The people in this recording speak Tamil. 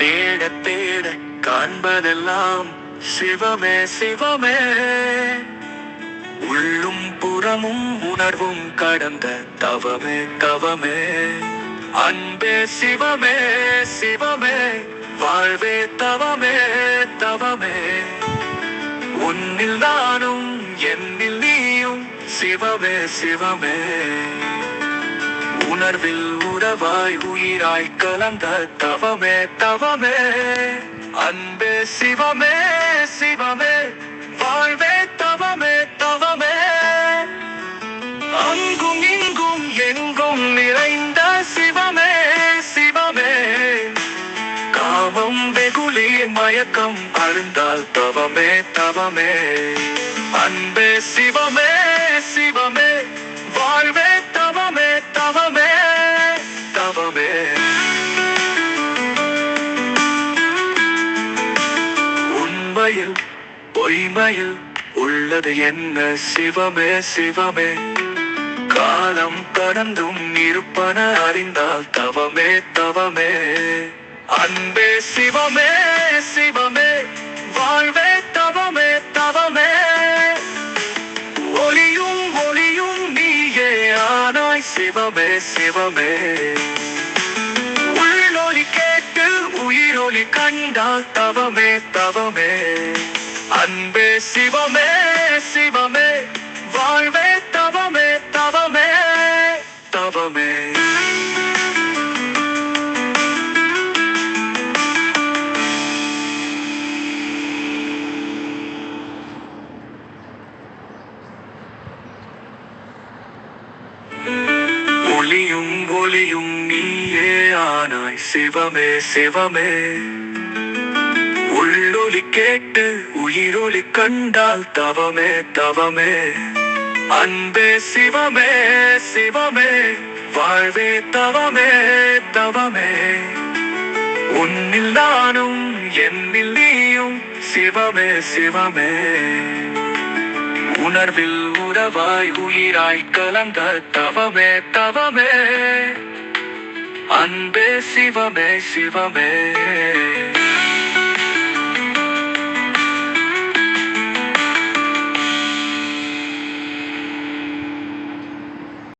தேட தேட காண்பதெல்லாம் சிவமே சிவமே. உள்ளும் புறமும் உணர்வும் கடந்த தவமே தவமே. அன்பே சிவமே சிவமே. வாழ்வே தவமே தவமே. உன்னில் நானும் என்னில் நீயும் சிவமே சிவமே. உணர்வில் உறவாய் உயிராய் கலந்த தவமே தவமே. அன்பே சிவமே சிவமே. வாழ்வே தவமே தவமே. அங்கும் இங்கும் எங்கும் நிறைந்த சிவமே சிவமே. காமம் வெகுளி மயக்கம் அருந்தால் தவமே தவமே. அன்பே சிவமே சிவமே. வாழ்வே உண்மையில் பொய்மையில் உள்ளது என்ன சிவமே சிவமே? காலம் கடந்தும் இருப்பன அறிந்தால் தவமே தவமே. அன்பே சிவமே சிவமே. வாழ்வே தவமே தவமே. ஒளியும் ஒளியும் நீயே ஆனாய் சிவமே சிவமே. உயிரொலி கண்டால் தவமே தவமே. அன்பே சிவமே. சிவமே ஒளியும் ஒளியும் நீயே ஆனாய். சிவமே சிவமே. உள்ளொலி கேட்டு உயிரொலி கண்டால் தவமே தவமே. அன்பே சிவமே சிவமே. வாழ்வே தவமே தவமே. உன்னில் நானும் என்னில் நீயும் சிவமே சிவமே. உணர்வில் உறவாய் உயிராய் கலந்த தவமே தவமே. அன்பே சிவமே சிவமே.